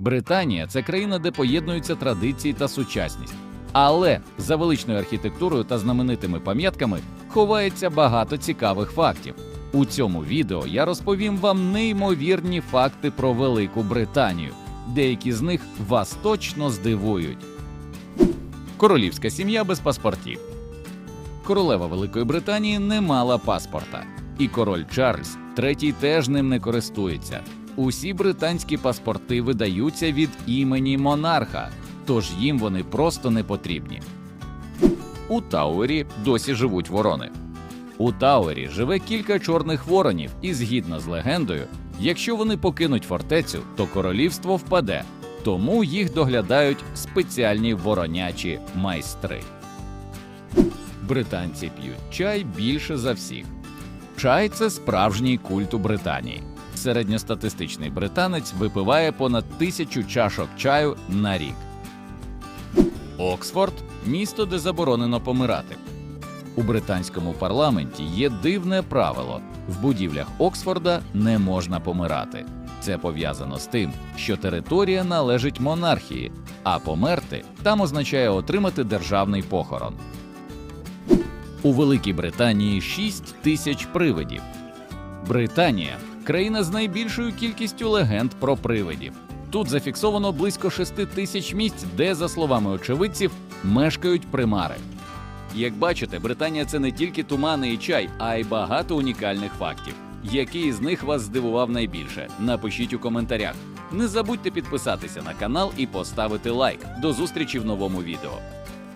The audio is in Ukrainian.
Британія це країна, де поєднуються традиції та сучасність. Але за величною архітектурою та знаменитими пам'ятками ховається багато цікавих фактів. У цьому відео я розповім вам неймовірні факти про Велику Британію. Деякі з них вас точно здивують. Королівська сім'я без паспортів. Королева Великої Британії не мала паспорта, і король Чарльз третій теж ним не користується. Усі британські паспорти видаються від імені монарха, тож їм вони просто не потрібні. У Тауері досі живуть ворони. У Тауері живе кілька чорних воронів, і згідно з легендою, якщо вони покинуть фортецю, то королівство впаде, тому їх доглядають спеціальні воронячі майстри. Британці п'ють чай більше за всіх. Чай це справжній культ у Британії. Середньостатистичний британець випиває понад тисячу чашок чаю на рік. Оксфорд місто, де заборонено помирати. У британському парламенті є дивне правило: в будівлях Оксфорда не можна помирати. Це пов'язано з тим, що територія належить монархії, а померти там означає отримати державний похорон. У Великій Британії 6 тисяч привидів. Британія країна з найбільшою кількістю легенд про привидів. Тут зафіксовано близько 6 тисяч місць, де, за словами очевидців, мешкають примари. Як бачите, Британія це не тільки тумани і чай, а й багато унікальних фактів. Який з них вас здивував найбільше? Напишіть у коментарях. Не забудьте підписатися на канал і поставити лайк. До зустрічі в новому відео.